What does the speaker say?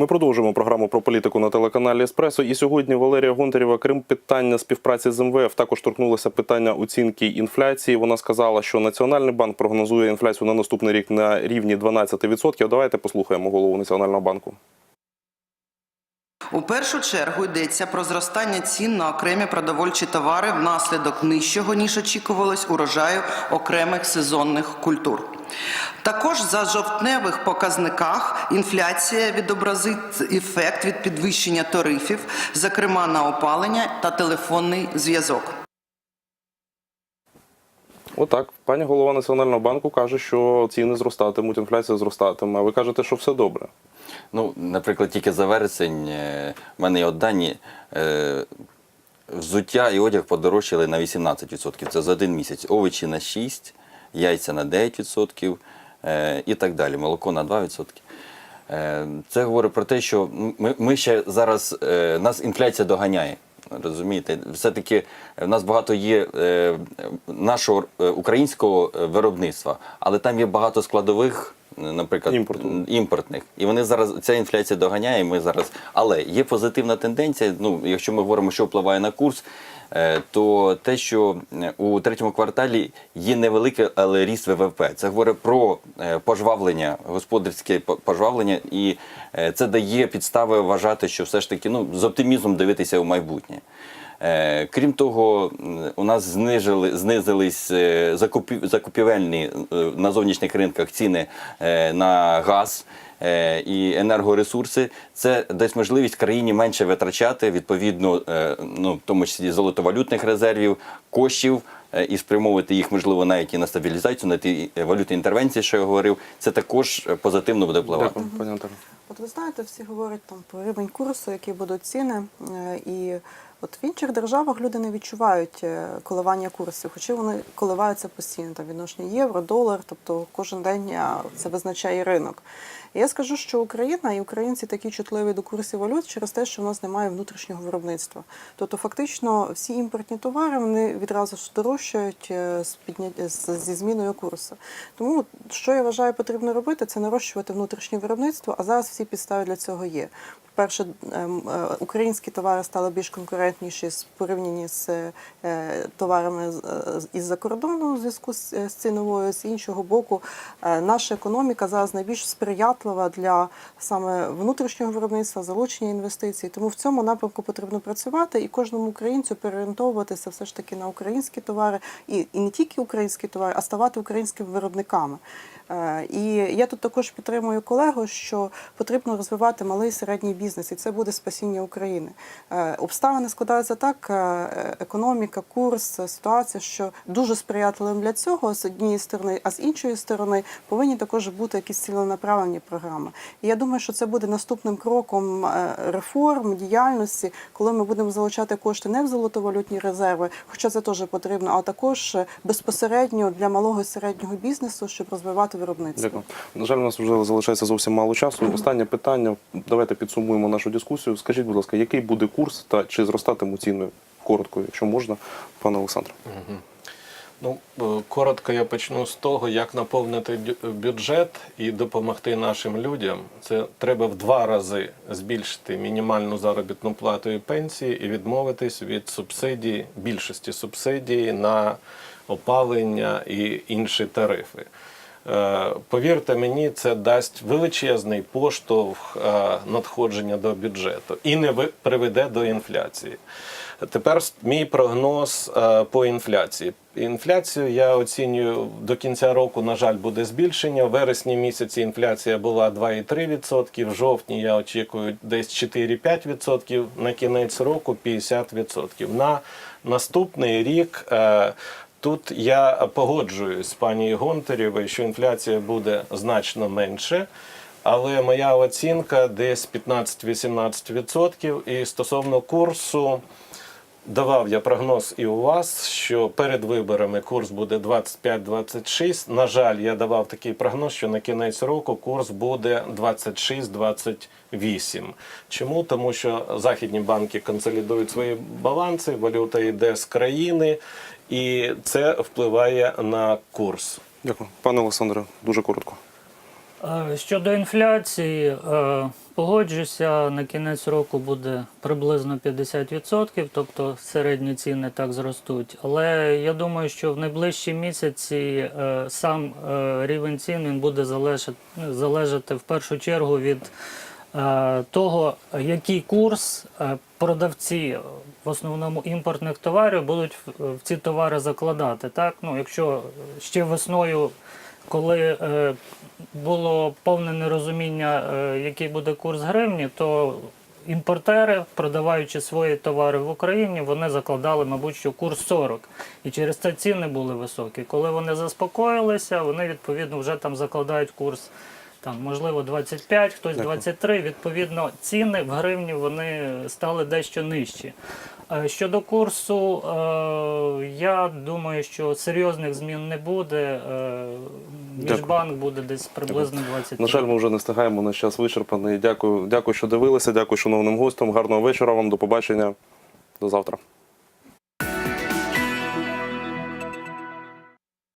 Ми продовжуємо програму про політику на телеканалі Еспресо. І сьогодні Валерія Гонтарєва, крім питання співпраці з МВФ, також торкнулася питання оцінки інфляції. Вона сказала, що Національний банк прогнозує інфляцію на наступний рік на рівні 12%. Давайте послухаємо голову Національного банку. У першу чергу йдеться про зростання цін на окремі продовольчі товари внаслідок нижчого, ніж очікувалось, урожаю окремих сезонних культур. Також за жовтневих показниках інфляція відобразить ефект від підвищення тарифів, зокрема на опалення та телефонний зв'язок. Отак, пані голова Національного банку каже, що ціни зростатимуть, інфляція зростатиме. А ви кажете, що все добре. Ну, наприклад, тільки за вересень е, в мене є от дані. е, Взуття і одяг подорожчали на 18%. Це за один місяць. Овочі на 6%, яйця на 9% е, і так далі. Молоко на 2%. Е, Це говорить про те, що ми, ми ще зараз нас інфляція доганяє. Розумієте, все-таки в нас багато є нашого українського виробництва, але там є багато складових, наприклад, Імпорту. імпортних. І вони зараз ця інфляція доганяє. Ми зараз, але є позитивна тенденція. Ну, якщо ми говоримо, що впливає на курс, е, то те, що е, у третьому кварталі є невеликий, але ріст ВВП. Це говорить про е, пожвавлення, господарське пожвавлення, і це дає підстави вважати, що все ж таки ну з оптимізмом дивитися у майбутнє. Е, Крім того, у нас знижили, знизились е, закупівельні е, на зовнішніх ринках ціни на газ і енергоресурси. Це дасть можливість країні менше витрачати, відповідно, ну, в тому числі золотовалютних резервів, коштів. І спрямовувати їх, можливо, навіть і на стабілізацію, на ті валютні інтервенції, що я говорив, це також позитивно буде впливати. Дякую. От ви знаєте, всі говорять там про рівень курсу, які будуть ціни. І от в інших державах люди не відчувають е, коливання курсів, хоча вони коливаються постійно там відношення євро, долар, тобто кожен день е, це визначає ринок. Я скажу, що Україна і українці такі чутливі до курсів валют через те, що в нас немає внутрішнього виробництва. Тобто, фактично, всі імпортні товари вони відразу ж дорожчають е, зі зміною курсу. Тому що я вважаю потрібно робити, це нарощувати внутрішнє виробництво, а зараз всі підстави для цього є. По-перше, ем, е, українські товари стали більш конкурентніші з порівнянні з е, товарами із-за кордону у зв'язку з, ціновою. З іншого боку, наша економіка зараз найбільш сприятлива для саме внутрішнього виробництва, залучення інвестицій. Тому в цьому напрямку потрібно працювати і кожному українцю переорієнтовуватися все ж таки на українські товари, і, і не тільки українські товари, а ставати українськими виробниками. Е, І я тут також підтримую колегу, що потрібно розвивати малий і середній бізнес, і це буде спасіння України. Е, Обставини складаються так, е, економіка, курс, ситуація, що дуже сприятливим для цього з однієї сторони, а з іншої сторони повинні також бути якісь ціленаправлені програми. І я думаю, що це буде наступним кроком е, реформ, діяльності, коли ми будемо залучати кошти не в золотовалютні резерви, хоча це теж потрібно, а також е, безпосередньо для малого і середнього бізнесу, щоб розвивати виробництво. Дякую. На жаль, у нас вже залишається зовсім мало часу. Останнє питання. Давайте підсумуємо нашу дискусію. Скажіть, будь ласка, який буде курс та чи зростатимуть ціни? Коротко, якщо можна, пане Олександре. Ну, е, коротко я почну з того, як наповнити бюджет і допомогти нашим людям. Це треба в два рази збільшити мінімальну заробітну плату і пенсії і відмовитись від субсидій, більшості субсидій на опалення і інші тарифи. Е, Повірте мені, це дасть величезний поштовх е, надходження до бюджету і не приведе до інфляції. Тепер мій прогноз е, по інфляції. Інфляцію я оцінюю до кінця року, на жаль, буде збільшення. В вересні місяці інфляція була 2,3%, в жовтні я очікую десь 4-5%, на кінець року 50%. На наступний рік Тут я погоджуюсь з пані Гонтарєвою, що інфляція буде значно менше, але моя оцінка десь 15-18%. І стосовно курсу, давав я прогноз і у вас, що перед виборами курс буде 25-26. На жаль, я давав такий прогноз, що на кінець року курс буде 26-28. Чому? Тому що західні банки консолідують свої баланси, валюта йде з країни, і це впливає на курс. Дякую. Пане Олександре, дуже коротко. Е, Щодо інфляції, е, погоджуся. На кінець року буде приблизно 50%, тобто середні ціни так зростуть. Але я думаю, що в найближчі місяці е, сам рівень цін він буде залежати, в першу чергу від того, який курс продавці в основному імпортних товарів будуть в ці товари закладати. Так? Ну, якщо ще весною коли е, було повне нерозуміння, е, який буде курс гривні, то імпортери, продаваючи свої товари в Україні, вони закладали, мабуть, що курс 40. І через це ціни були високі. Коли вони заспокоїлися, вони відповідно вже там закладають курс. Там, можливо, 25, хтось 23. Відповідно, ціни в гривні вони стали дещо нижчі. Е, Щодо курсу, е, я думаю, що серйозних змін не буде. Е, Міжбанк буде десь приблизно 23. На жаль, ми вже не встигаємо. Наш час вичерпаний. Дякую, дякую, що дивилися. Дякую, шановним гостям. Гарного вечора вам. До побачення. До завтра.